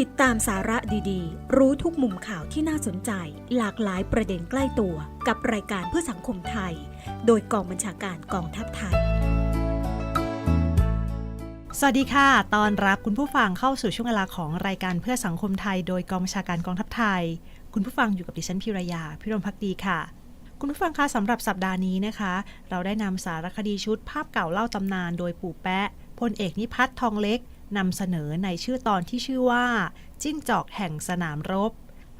ติดตามสาระดีๆ รู้ทุกมุมข่าวที่น่าสนใจ หลากหลายประเด็นใกล้ตัวกับรายการเพื่อสังคมไทย โดยกองบัญชาการกองทัพไทย สวัสดีค่ะ ตอนรับคุณผู้ฟังเข้าสู่ช่วงเวลาของรายการเพื่อสังคมไทย โดยกองบัญชาการกองทัพไทย คุณผู้ฟังอยู่กับดิฉันพิรยา พิรมพักดีค่ะคุณผู้ฟังคะสำหรับสัปดาห์นี้นะคะ เราได้นำสารคดีชุดภาพเก่าเล่าตำนานโดยปู่แปะพลเอกนิพัฒน์ทองเล็ก นำเสนอในชื่อตอนที่ชื่อว่า จิ้งจอกแห่งสนามรบ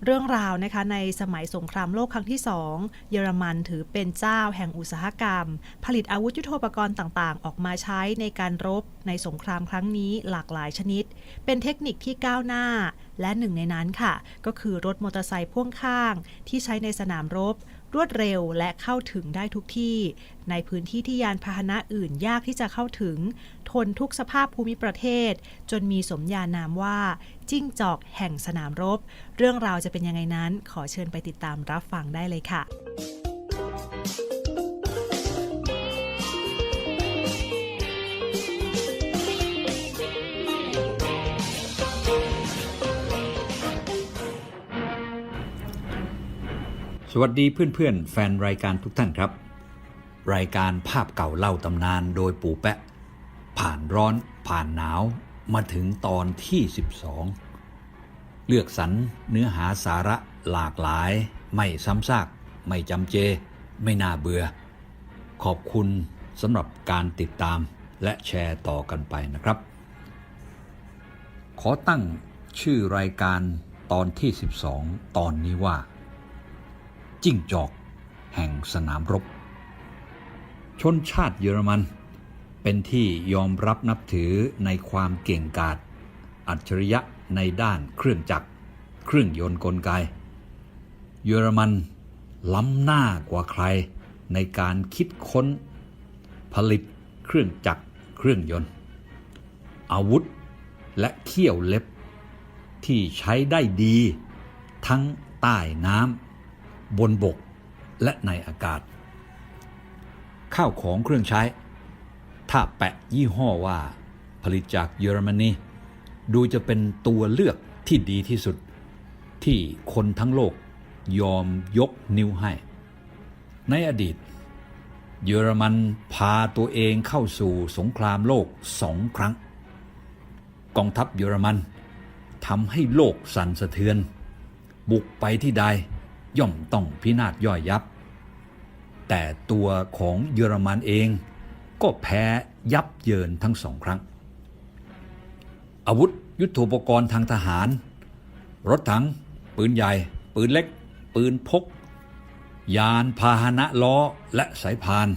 เรื่องราวนะคะในสมัยสงครามโลกครั้งที่สองเยอรมันถือเป็นเจ้าแห่งอุตสาหกรรม ผลิตอาวุธยุโทโธปกรณ์ต่างๆ ออกมาใช้ในการรบในสงครามครั้งนี้หลากหลายชนิด เป็นเทคนิคที่ก้าวหน้า และหนึ่งในนั้นค่ะ ก็คือรถมอเตอร์ไซค์พ่วงข้าง ที่ใช้ในสนามรบรวดเร็วและเข้าถึงได้ทุกที่ ในพื้นที่ที่ยานพาหนะอื่นยากที่จะเข้าถึง ทนทุกสภาพภูมิประเทศ จนมีสมญานามว่า จิ้งจอกแห่งสนามรบ เรื่องราวจะเป็นยังไงนั้นขอเชิญไปติดตามรับฟังได้เลยค่ะสวัสดีเพื่อนๆ แฟนรายการทุกท่านครับ รายการภาพเก่าเล่าตำนานโดยปู่แปะ ผ่านร้อนผ่านหนาวมาถึงตอนที่ 12 เลือกสรรเนื้อหาสาระหลากหลาย ไม่ซ้ำซาก ไม่จำเจ ไม่น่าเบื่อ ขอบคุณสำหรับการติดตามและแชร์ต่อกันไปนะครับ ขอตั้งชื่อรายการตอนที่ 12 ตอนนี้ว่า จิ้งจอกแห่งสนามรบ ชนชาติเยอรมัน เป็นที่ยอมรับนับถือในความเก่งกาจอัจฉริยะในด้านเครื่องจักร เครื่องยนต์กลไก เยอรมันล้ำหน้ากว่าใครในการคิดค้น ผลิตเครื่องจักร เครื่องยนต์ อาวุธและเขี้ยวเล็บ ที่ใช้ได้ดีทั้งใต้น้ำบนบกและในอากาศ ข้าวของเครื่องใช้ ถ้าแปะยี่ห้อว่าผลิตจากเยอรมนีดูจะเป็นตัวเลือกที่ดีที่สุด ที่คนทั้งโลกยอมยกนิ้วให้ ในอดีต เยอรมันพาตัวเองเข้าสู่สงครามโลกสองครั้ง กองทัพเยอรมันทำให้โลกสั่นสะเทือน บุกไปที่ใดย่อมต้องพินาศย่อยยับ แต่ตัวของเยอรมันเอง ก็แพ้ยับเยินทั้งสองครั้ง อาวุธยุทโธปกรณ์ทางทหาร รถถัง ปืนใหญ่ ปืนเล็ก ปืนพก ยานพาหนะล้อและสายพาน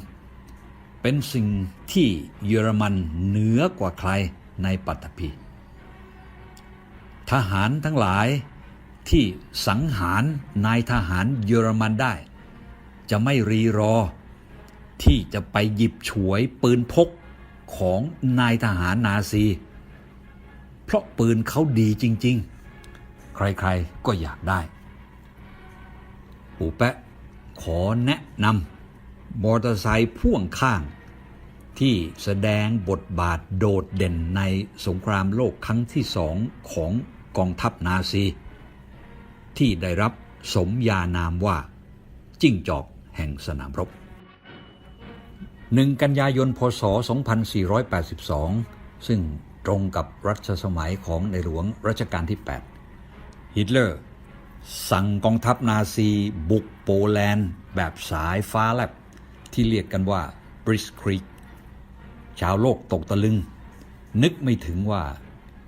เป็นสิ่งที่เยอรมันเหนือกว่าใครในปัตตภีทหารทั้งหลายที่สังหารนายทหารเยอรมันได้ จะไม่รีรอ ที่จะไปหยิบฉวยปืนพกของนายทหารนาซี เพราะปืนเขาดีจริง ๆ ใครๆก็อยากได้ ปู่แปะขอแนะนำมอเตอร์ไซค์พ่วงข้าง ที่แสดงบทบาทโดดเด่นในสงครามโลกครั้งที่สองของกองทัพนาซี ที่ได้รับสมญานามว่าจิ้งจอกแห่งสนามรบ 1 กันยายน พศ 2482 ซึ่งตรงกับรัชสมัยของในหลวงรัชกาลที่ 8 ฮิตเลอร์ สั่งกองทัพนาซีบุกโปแลนด์ แบบสายฟ้าแลบ ที่เรียกกันว่าบริสครีกชาวโลกตกตะลึง นึกไม่ถึงว่า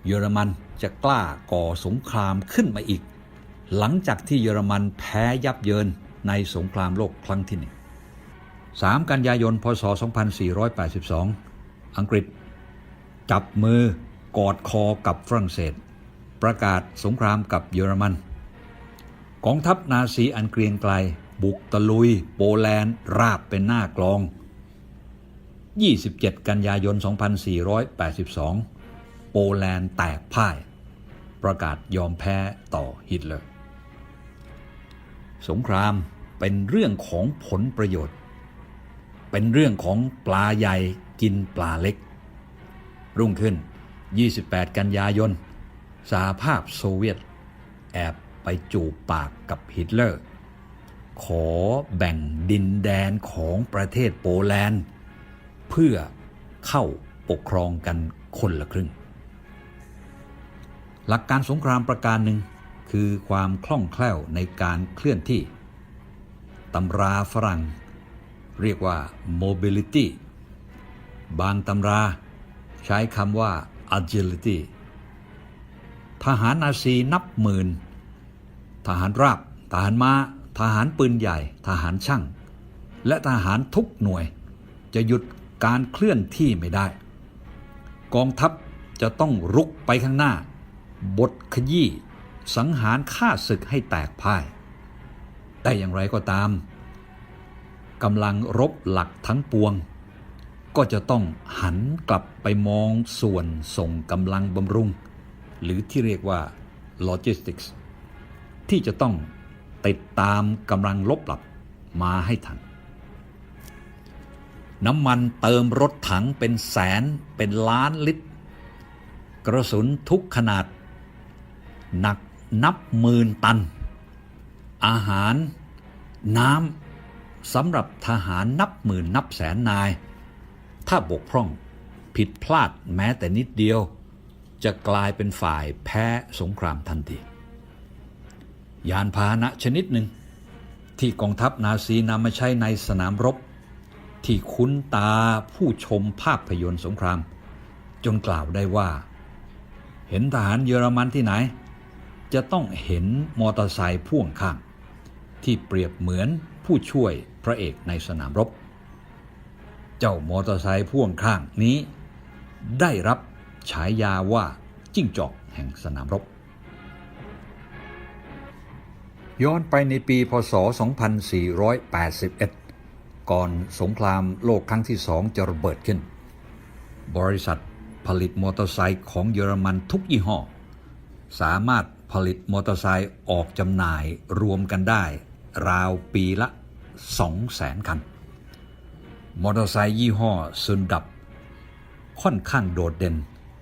เยอรมันจะกล้าก่อสงครามขึ้นมาอีก หลังจากที่เยอรมันแพ้ยับเยินในสงครามโลกครั้งที่หนึ่ง 3 กันยายน พศ 2482 อังกฤษ จับมือกอดคอกับฝรั่งเศส ประกาศสงครามกับเยอรมัน กองทัพนาซีอันเกรียงไกล บุกตะลุย โปแลนด์ ราบเป็นหน้ากลอง 27 กันยายน 2482 โปแลนด์แตกพ่าย ประกาศยอมแพ้ต่อฮิตเลอร์ สงครามเป็นเรื่องของผลประโยชน์ เป็นเรื่องของปลาใหญ่กินปลาเล็ก รุ่งขึ้น 28 กันยายนสหภาพโซเวียต แอบไปจูบปากกับฮิตเลอร์ ขอแบ่งดินแดนของประเทศโปแลนด์ เพื่อเข้าปกครองกันคนละครึ่ง หลักการสงครามประการหนึ่งคือความคล่องแคล่วในการเคลื่อนที่ตำราฝรั่ง เรียกว่า mobility บางตำราใช้คำว่า agility ทหารนาซีนับหมื่น ทหารราบ ทหารมา้า ทหารปืนใหญ่ ทหารช่าง และทหารทุกหน่วย จะหยุดการเคลื่อนที่ไม่ได้ กองทัพจะต้องรุกไปข้างหน้า บทขยี้สังหารฆ่าศึกให้แตกพ่าย แต่อย่างไรก็ตาม กำลังรบหลักทั้งปวง ก็จะต้องหันกลับไปมองส่วนส่งกำลังบำรุง หรือที่เรียกว่า logistics ที่จะต้องติดตามกำลังลบหลับมาให้ทัน น้ำมันเติมรถถังเป็นแสนเป็นล้านลิตร กระสุนทุกขนาด หนักนับหมื่นตัน อาหาร น้ำ สำหรับทหารนับหมื่นนับแสนนาย ถ้าบกพร่องผิดพลาดแม้แต่นิดเดียว จะกลายเป็นฝ่ายแพ้สงครามทันที ยานพาหนะชนิดหนึ่ง ที่กองทัพนาซีนำมาใช้ในสนามรบ ที่คุ้นตาผู้ชมภาพยนตร์สงคราม จนกล่าวได้ว่า เห็นทหารเยอรมันที่ไหน จะต้องเห็นมอเตอร์ไซค์พ่วงข้าง ที่เปรียบเหมือนผู้ช่วย พระเอกในสนามรบ เจ้ามอเตอร์ไซค์พ่วงข้างนี้ ได้รับฉายาว่าจิ้งจอกแห่งสนามรบ ย้อนไปในปีพศ 2481 ก่อนสงครามโลกครั้งที่สองจะระเบิดขึ้น บริษัทผลิตมอเตอร์ไซค์ของเยอรมันทุกยี่ห้อ สามารถผลิตมอเตอร์ไซค์ออกจำหน่ายรวมกันได้ ราวปีละ 200,000 คัน มอเตอร์ไซค์ยี่ห้อซุนดับ ค่อนข้างโดดเด่น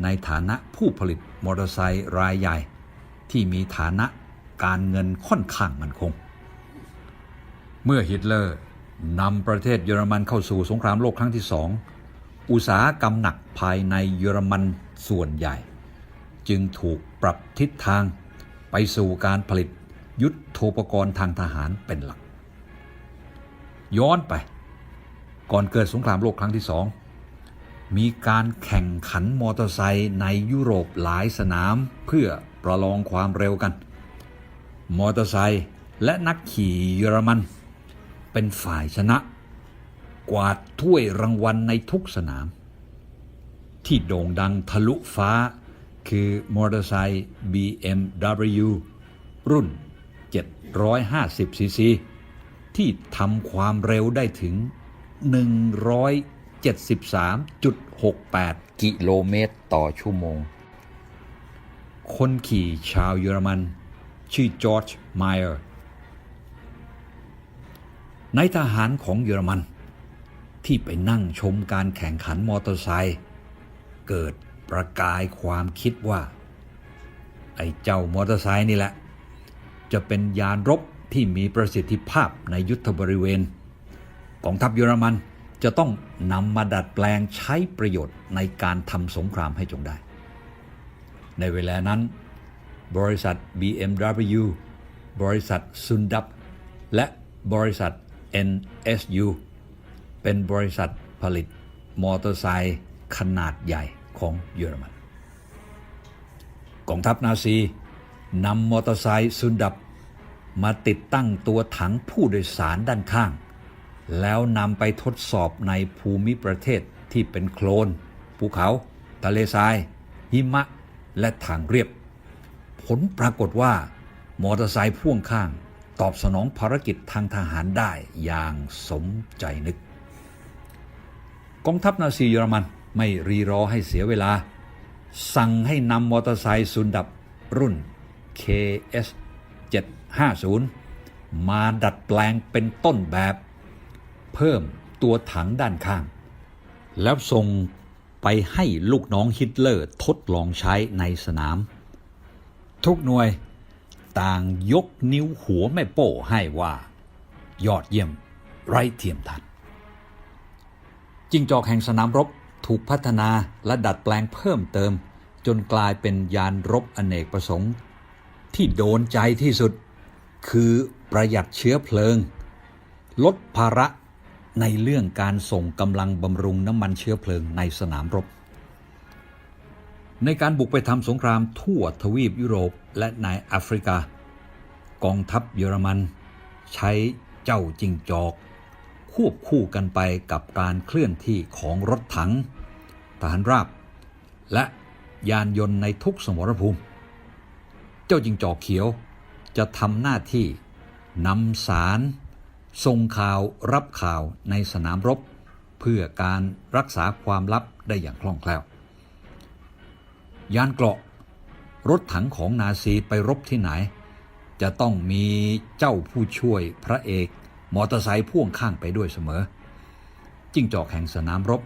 ในฐานะผู้ผลิตมอเตอร์ไซค์รายใหญ่ ที่มีฐานะการเงินค่อนข้างมั่นคง เมื่อฮิตเลอร์นำประเทศเยอรมันเข้าสู่สงครามโลกครั้งที่สองอุตสาหกรรมหนักภายในเยอรมันส่วนใหญ่ จึงถูกปรับทิศทางไปสู่การผลิตยุทโธปกรณ์ทางทหารเป็นหลัก ย้อนไป ก่อนเกิดสงครามโลกครั้งที่สองมีการแข่งขันมอเตอร์ไซค์ในยุโรปหลายสนามเพื่อประลองความเร็วกัน มอเตอร์ไซค์และนักขี่เยอรมัน เป็นฝ่ายชนะ กวาดถ้วยรางวัลในทุกสนาม ที่โด่งดังทะลุฟ้าคือมอเตอร์ไซค์ BMW รุ่น 750ซีซี ที่ทำความเร็วได้ถึง 173.68 กิโลเมตรต่อชั่วโมง คนขี่ชาวเยอรมัน ชื่อจอร์จไมเออร์ในทหารของเยอรมัน ที่ไปนั่งชมการแข่งขันมอเตอร์ไซค์เกิดประกายความคิดว่า ไอ้เจ้ามอเตอร์ไซค์นี่แหละ จะเป็นยานรบ ที่มีประสิทธิภาพในยุทธบริเวณ กองทัพเยอรมันจะต้องนำมาดัดแปลงใช้ประโยชน์ในการทำสงครามให้จงได้ ในเวลานั้น บริษัท BMW บริษัทซุนดับ และบริษัท NSU เป็นบริษัทผลิตมอเตอร์ไซค์ขนาดใหญ่ของเยอรมัน กองทัพนาซีนำมอเตอร์ไซค์ซุนดับ มาติดตั้งตัวถังผู้โดยสารด้านข้าง แล้วนำไปทดสอบในภูมิประเทศที่เป็นโคลน ภูเขา ทะเลทราย หิมะ และทางเรียบ ผลปรากฏว่า มอเตอร์ไซค์พ่วงข้าง ตอบสนองภารกิจทางทหารได้อย่างสมใจนึก กองทัพนาซีเยอรมันไม่รีรอให้เสียเวลา สั่งให้นำมอเตอร์ไซค์ซุนดับรุ่น KS7 50 มาดัดแปลงเป็นต้นแบบ เพิ่มตัวถังด้านข้าง แล้วส่งไปให้ลูกน้องฮิตเลอร์ทดลองใช้ในสนาม ทุกหน่วยต่างยกนิ้วหัวแม่โป้ให้ว่า ยอดเยี่ยมไร้เทียมทันจิงจอกแห่งสนามรบถูกพัฒนาและดัดแปลงเพิ่มเติม จนกลายเป็นยานรบอเนกประสงค์ ที่โดนใจที่สุด คือประหยัดเชื้อเพลิง ลดภาระในเรื่องการส่งกำลังบำรุงน้ำมันเชื้อเพลิงในสนามรบ ในการบุกไปทำสงครามทั่วทวีปยุโรปและในแอฟริกา กองทัพเยอรมัน ใช้เจ้าจิงจอก ควบคู่กันไปกับการเคลื่อนที่ของรถถังทหารราบ และยานยนต์ในทุกสมรภูมิ เจ้าจิงจอกเขียว จะทำหน้าที่นำสารส่งข่าวรับข่าวในสนามรบ เพื่อการรักษาความลับได้อย่างคล่องแคล่ว ยานเกราะรถถังของนาซีไปรบที่ไหน จะต้องมีเจ้าผู้ช่วยพระเอกมอเตอร์ไซค์พ่วงข้างไปด้วยเสมอ จิ้งจอกแห่งสนามรบ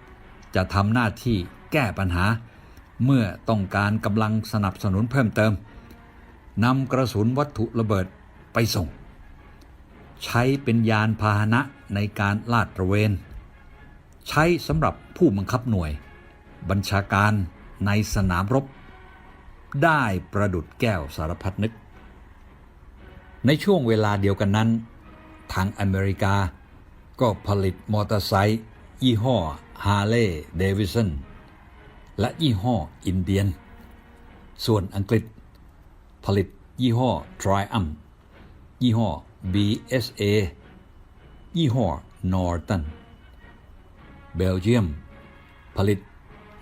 จะทำหน้าที่แก้ปัญหา เมื่อต้องการกำลังสนับสนุนเพิ่มเติม นำกระสุนวัตถุระเบิดไปส่ง ใช้เป็นยานพาหนะในการลาดตระเวน ใช้สำหรับผู้บังคับหน่วย บัญชาการในสนามรบ ได้ประดุดแก้วสารพัดนึก ในช่วงเวลาเดียวกันนั้น ทางอเมริกาก็ผลิตมอเตอร์ไซค์ยี่ห้อฮาร์เลย์เดวิสันและยี่ห้ออินเดียน ส่วนอังกฤษ ผลิตยี่ห้อ Triumph ยี่ห้อ BSA ยี่ห้อ Norton เบลเยียม ผลิต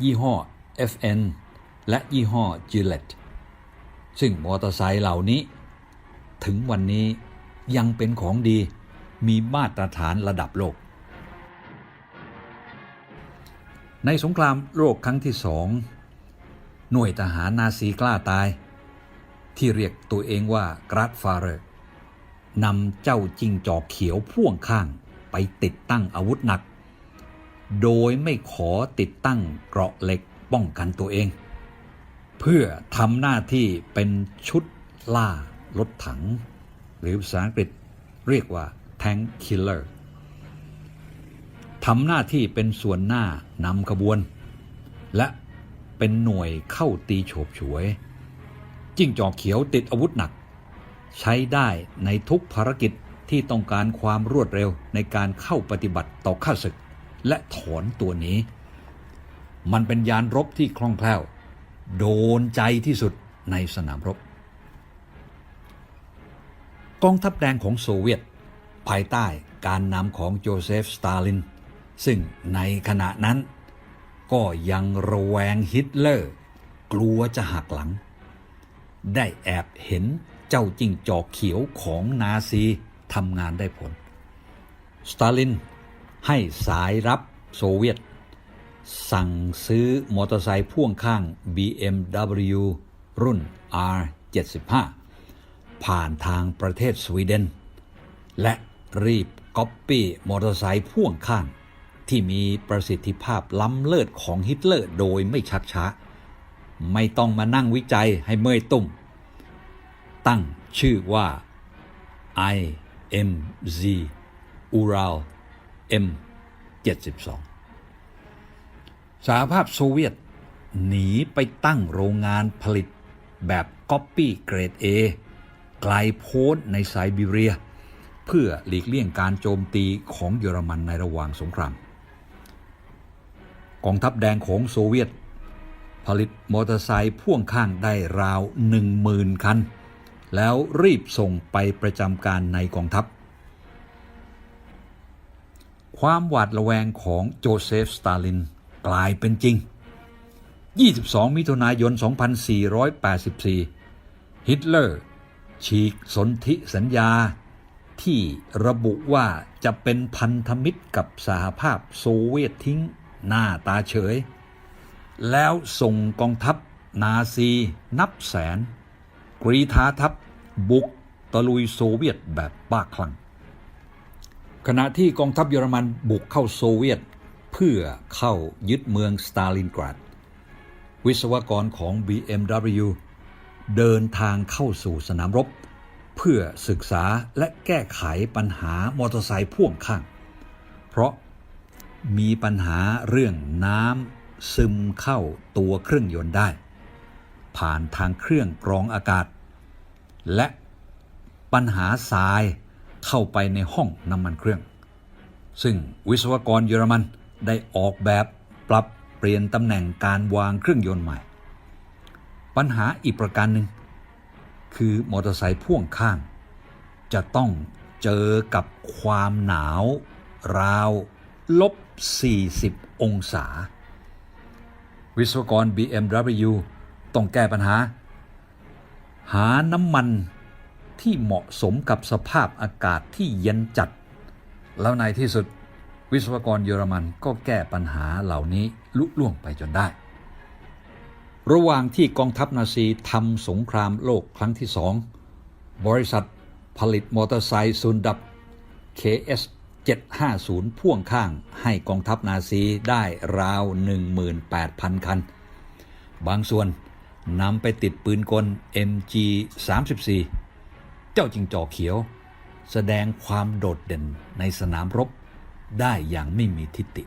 ยี่ห้อ FN และยี่ห้อ Gillette ซึ่งมอเตอร์ไซค์เหล่านี้ ถึงวันนี้ยังเป็นของดีมีมาตรฐานระดับโลก ในสงครามโลกครั้งที่สอง หน่วยทหารนาซีกล้าตาย ที่เรียกตัวเองว่ากราดฟาเรอร์นำเจ้าจิงจอกเขียวพ่วงข้างไปติดตั้งอาวุธหนัก โดยไม่ขอติดตั้งเกราะเหล็กป้องกันตัวเอง เพื่อทำหน้าที่เป็นชุดล่ารถถัง หรือภาษาอังกฤษเรียกว่า Tank Killer ทำหน้าที่เป็นส่วนหน้านำขบวน และเป็นหน่วยเข้าตีโฉบฉวย จิ้งจอกเขียวติดอาวุธหนัก ใช้ได้ในทุกภารกิจที่ต้องการความรวดเร็วในการเข้าปฏิบัติต่อข้าศึก และถอนตัวนี้ มันเป็นยานรบที่คล่องแคล่ว โดนใจที่สุดในสนามรบ กองทัพแดงของโซเวียต ภายใต้การนำของโจเซฟ สตาลิน ซึ่งในขณะนั้นก็ยังระแวงฮิตเลอร์ กลัวจะหักหลัง ได้แอบเห็นเจ้าจิ้งจอกเขียวของนาซีทำงานได้ผล สตาลินให้สายรับโซเวียต สั่งซื้อมอเตอร์ไซค์พ่วงข้าง BMW รุ่น R75 ผ่านทางประเทศสวีเดน และรีบก๊อปปี้มอเตอร์ไซค์พ่วงข้าง ที่มีประสิทธิภาพล้ำเลิศของฮิตเลอร์โดยไม่ชักช้า ไม่ต้องมานั่งวิจัยให้เมื่อยตุ่ม ตั้งชื่อว่า IMZ Ural M72 สหภาพโซเวียต หนีไปตั้งโรงงานผลิตแบบก๊อปปี้เกรด A ไกลโพ้นในไซบีเรีย เพื่อหลีกเลี่ยงการโจมตีของเยอรมันในระหว่างสงคราม กองทัพแดงของโซเวียต ผลิตมอเตอร์ไซค์พ่วงข้างได้ราว 10,000 คัน แล้วรีบส่งไปประจำการในกองทัพ ความหวาดระแวงของโจเซฟ สตาลินกลายเป็นจริง 22 มิถุนายน 2484 ฮิตเลอร์ ฉีกสนธิสัญญาที่ระบุว่าจะเป็นพันธมิตรกับสหภาพโซเวียตทิ้งหน้าตาเฉย แล้วส่งกองทัพนาซีนับแสน กรีธาทัพบุกตะลุยโซเวียตแบบบ้าคลั่งขณะที่กองทัพเยอรมันบุกเข้าโซเวียต เพื่อเข้ายึดเมืองสตาลินกราด วิศวกรของ BMW เดินทางเข้าสู่สนามรบ เพื่อศึกษาและแก้ไขปัญหามอเตอร์ไซค์พ่วงข้าง เพราะมีปัญหาเรื่องน้ำ ซึมเข้าตัวเครื่องยนต์ได้ ผ่านทางเครื่องกรองอากาศ และปัญหาทรายเข้าไปในห้องน้ำมันเครื่อง ซึ่งวิศวกรเยอรมันได้ออกแบบปรับเปลี่ยนตำแหน่งการวางเครื่องยนต์ใหม่ ปัญหาอีกประการหนึ่ง คือมอเตอร์ไซค์พ่วงข้าง จะต้องเจอกับความหนาวราวลบ 40 องศา วิศวกร BMW ต้องแก้ปัญหา หาน้ำมันที่เหมาะสมกับสภาพอากาศที่เย็นจัด แล้วในที่สุดวิศวกรเยอรมันก็แก้ปัญหาเหล่านี้ลุล่วงไปจนได้ ระหว่างที่กองทัพนาซีทำสงครามโลกครั้งที่สองบริษัทผลิตมอเตอร์ไซค์ซุนดับ KS 750 พ่วงข้างให้กองทัพนาซีได้ราว 18,000 คัน บางส่วนนำไปติดปืนกล MG 34 เจ้าจิงจอกเขียว แสดงความโดดเด่นในสนามรบได้อย่างไม่มีทิฏฐิ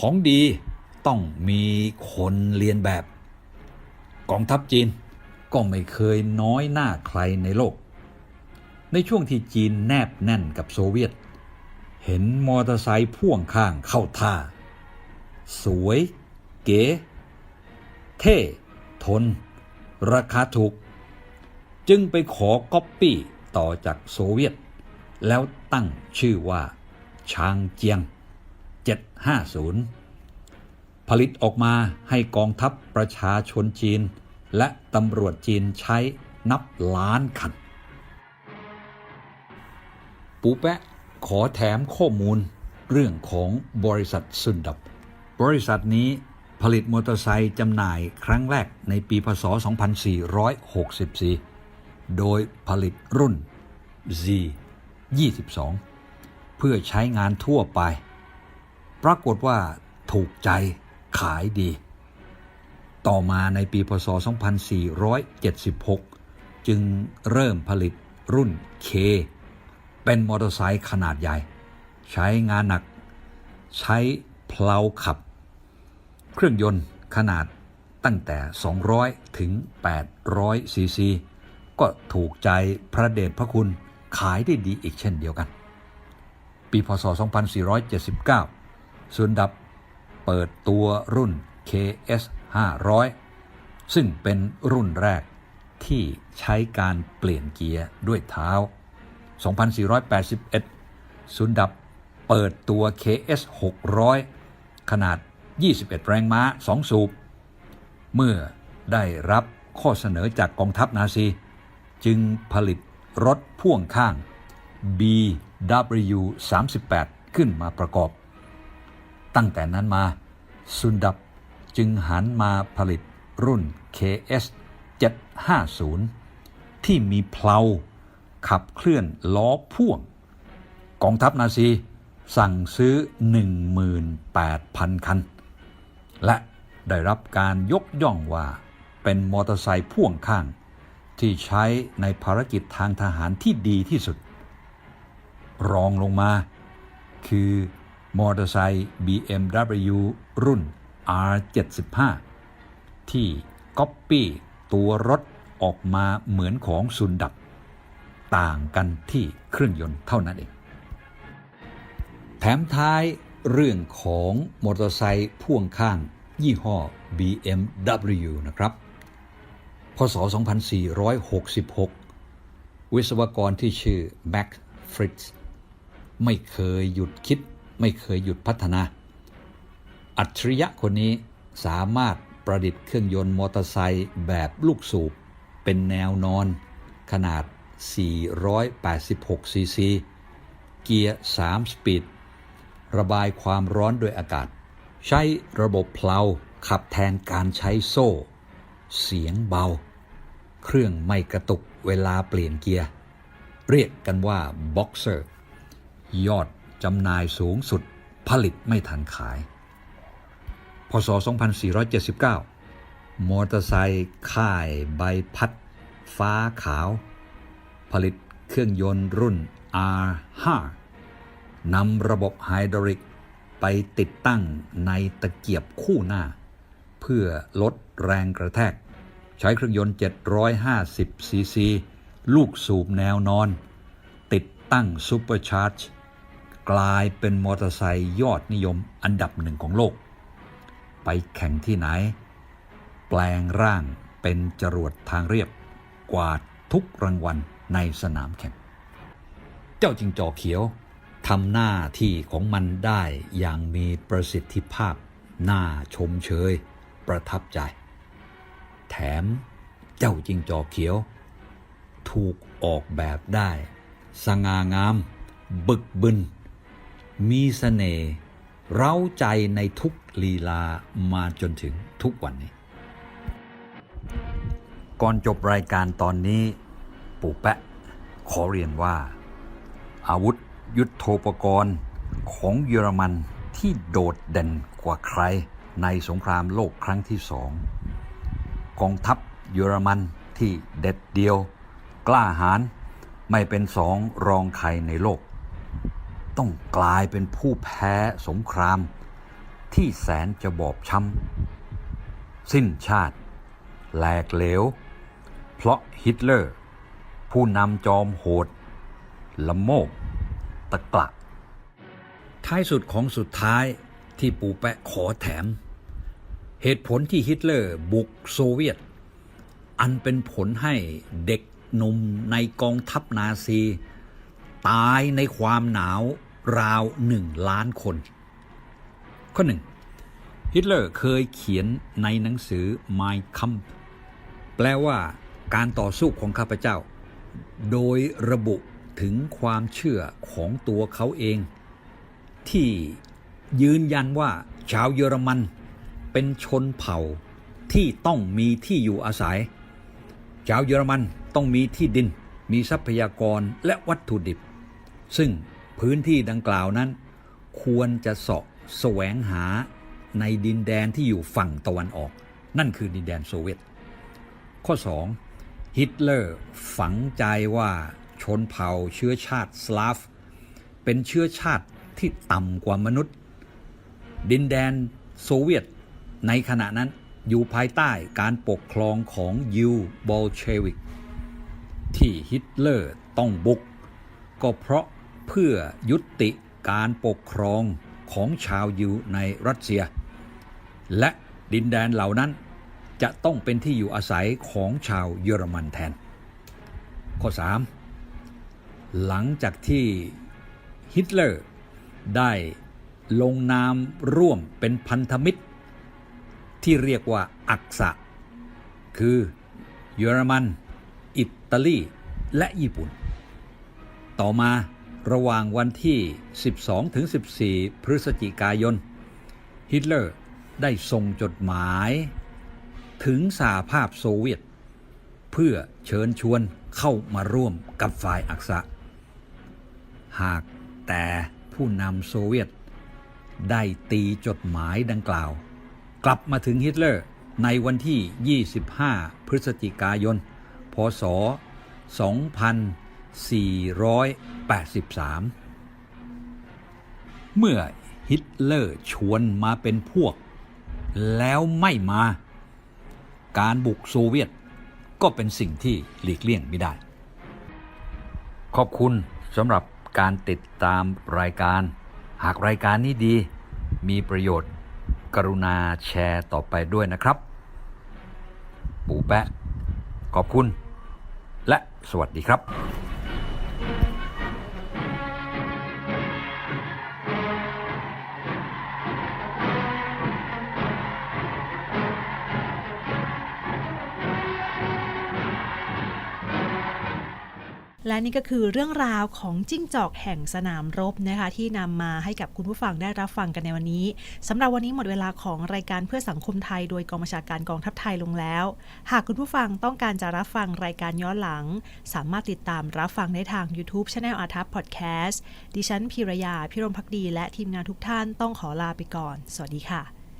ของดีต้องมีคนเรียนแบบ กองทัพจีนก็ไม่เคยน้อยหน้าใครในโลก ในช่วงที่จีนแนบแน่นกับโซเวียต เห็นมอเตอร์ไซค์พ่วงข้างเข้าท่า สวย เก๋ เท่ ทน ราคาถูก จึงไปขอก๊อปปี้ต่อจากโซเวียต แล้วตั้งชื่อว่าชางเจียง 750 ผลิตออกมาให้กองทัพประชาชนจีน และตำรวจจีนใช้นับล้านคัน ปูแปะขอแถมข้อมูลเรื่องของบริษัทซุนดับ บริษัทนี้ผลิตมอเตอร์ไซค์จำหน่ายครั้งแรกในปีพศ 2464 โดยผลิตรุ่น Z 22 เพื่อใช้งานทั่วไป ปรากฏว่าถูกใจขายดี ต่อมาในปีพศ 2476 จึงเริ่มผลิตรุ่น K เป็นมอเตอร์ไซค์ขนาดใหญ่ ใช้งานหนัก ใช้เพลาขับ เครื่องยนต์ขนาดตั้งแต่ 200 ถึง 800 ซีซี ก็ถูกใจพระเดชพระคุณขายได้ดีอีกเช่นเดียวกัน ปีพศ 2479ซุนดับเปิดตัวรุ่น KS 500 ซึ่งเป็นรุ่นแรกที่ใช้การเปลี่ยนเกียร์ด้วยเท้า 2481ซุนดับเปิดตัว KS 600 ขนาด 21 แรงม้า 2 สูบ เมื่อได้รับข้อเสนอจากกองทัพนาซี จึงผลิตรถพ่วงข้าง BW 38ขึ้นมาประกอบ ตั้งแต่นั้นมาซุนดับจึงหันมาผลิตรุ่น KS 750 ที่มีเพลา ขับเคลื่อนล้อพ่วง กองทัพนาซีสั่งซื้อ 18,000 คัน และได้รับการยกย่องว่าเป็นมอเตอร์ไซค์พ่วงข้าง ที่ใช้ในภารกิจทางทหารที่ดีที่สุด รองลงมา คือมอเตอร์ไซค์ BMW รุ่น R75 ที่ก๊อปปี้ตัวรถออกมาเหมือนของซุนดับ ต่างกันที่เครื่องยนต์เท่านั้นเอง แถมท้ายเรื่องของมอเตอร์ไซค์พ่วงข้างยี่ห้อ BMW นะครับ พศ 2466 วิศวกรที่ชื่อแม็กฟริตซ์ไม่เคยหยุดคิด ไม่เคยหยุดพัฒนา อัจฉริยะคนนี้สามารถประดิษฐ์เครื่องยนต์มอเตอร์ไซค์แบบลูกสูบ เป็นแนวนอนขนาด 486 ซีซี เกียร์ 3 สปีด ระบายความร้อนด้วยอากาศ ใช้ระบบเพลาขับแทนการใช้โซ่ เสียงเบา เครื่องไม่กระตุกเวลาเปลี่ยนเกียร์ เรียกกันว่าบ็อกเซอร์ ยอดจำหน่ายสูงสุดผลิตไม่ทันขาย พศ 2479 มอเตอร์ไซค์ค่ายใบพัด ฟ้าขาว ผลิตเครื่องยนต์รุ่น R5 นำระบบไฮดรอลิกไปติดตั้งในตะเกียบคู่หน้า เพื่อลดแรงกระแทก ใช้เครื่องยนต์ 750 ซีซี ลูกสูบแนวนอน ติดตั้งซูเปอร์ชาร์จ กลายเป็นมอเตอร์ไซค์ยอดนิยมอันดับหนึ่งของโลก ไปแข่งที่ไหน แปลงร่างเป็นจรวดทางเรียบ กวาดทุกรางวัล ในสนามแข่ง เจ้าจิงจอกเขียวทำหน้าที่ของมันได้อย่างมีประสิทธิภาพ น่าชมเชย ประทับใจ แถมเจ้าจิงจอกเขียว ถูกออกแบบได้ สง่างาม บึกบึน มีสเสน่ห์เร้าใจในทุกลีลามาจนถึงทุกวันนี้ ก่อนจบรายการตอนนี้ ปู่แปะ ขอเรียนว่า อาวุธยุทโธปกรณ์ของเยอรมันที่โดดเด่นกว่าใครในสงครามโลกครั้งที่สองกองทัพเยอรมันที่เด็ดเดียว กล้าหาญไม่เป็นสองรองใครในโลก ต้องกลายเป็นผู้แพ้สงคราม ที่แสนจะบอบช้ำ สิ้นชาติ แหลกเหลว เพราะฮิตเลอร์ ผู้นำจอมโหดละโมบตะกละท้ายสุดของสุดท้ายที่ปูแปะขอแถม เหตุผลที่ฮิตเลอร์บุกโซเวียต อันเป็นผลให้เด็กหนุ่มในกองทัพนาซี ตายในความหนาวราวหนึ่งล้านคน ข้อหนึ่งฮิตเลอร์เคยเขียนในหนังสือ My Kampf แปลว่าการต่อสู้ของข้าพเจ้า โดยระบุถึงความเชื่อของตัวเขาเอง ที่ยืนยันว่าชาวเยอรมัน เป็นชนเผ่าที่ต้องมีที่อยู่อาศัย ชาวเยอรมันต้องมีที่ดิน มีทรัพยากรและวัตถุดิบ ซึ่งพื้นที่ดังกล่าวนั้น ควรจะเสาะแสวงหาในดินแดนที่อยู่ฝั่งตะวันออก นั่นคือดินแดนโซเวียต ข้อ 2. ฮิตเลอร์ฝังใจว่าชนเผ่าเชื้อชาติสลาฟ เป็นเชื้อชาติที่ต่ำกว่ามนุษย์ ดินแดนโซเวียต ในขณะนั้นอยู่ภายใต้การปกครองของยูบอลเชวิก ที่ฮิตเลอร์ต้องบุก ก็เพราะเพื่อยุติการปกครองของชาวยิวในรัสเซีย และดินแดนเหล่านั้น จะต้องเป็นที่อยู่อาศัยของชาวเยอรมันแทน ข้อ 3. หลังจากที่ฮิตเลอร์ได้ลงนามร่วมเป็นพันธมิตร ที่เรียกว่าอักษะ คือเยอรมัน อิตาลี และญี่ปุ่น ต่อมาระหว่างวันที่ 12-14พฤศจิกายน ฮิตเลอร์ได้ส่งจดหมาย ถึงสหภาพโซเวียต เพื่อเชิญชวนเข้ามาร่วมกับฝ่ายอักษะ หากแต่ผู้นำโซเวียต ได้ตีจดหมายดังกล่าว กลับมาถึงฮิตเลอร์ในวันที่ 25 พฤศจิกายน พศ 2483 เมื่อฮิตเลอร์ชวนมาเป็นพวก แล้วไม่มา การบุกโซเวียต ก็เป็นสิ่งที่หลีกเลี่ยงไม่ได้ ขอบคุณสำหรับการติดตามรายการ หากรายการนี้ดี มีประโยชน์ กรุณาแชร์ต่อไปด้วยนะครับ ปูแปะ ขอบคุณ และสวัสดีครับ และนี่ก็คือเรื่องราวของจิ้งจอกแห่งสนามรบนะคะที่นำมาให้กับคุณผู้ฟังได้รับฟังกันในวันนี้สำหรับวันนี้หมดเวลาของรายการเพื่อสังคมไทย โดยกองบัญชาการกองทัพไทยลงแล้ว หากคุณผู้ฟังต้องการจะรับฟังรายการย้อนหลัง สามารถติดตามรับฟังได้ทาง YouTube c h anel อาทัพพอดแคสต์ดิฉันพีรยาพิรมพักดี และทีมงานทุกท่านต้องขอลาไปก่อน สวัสดีค่ะ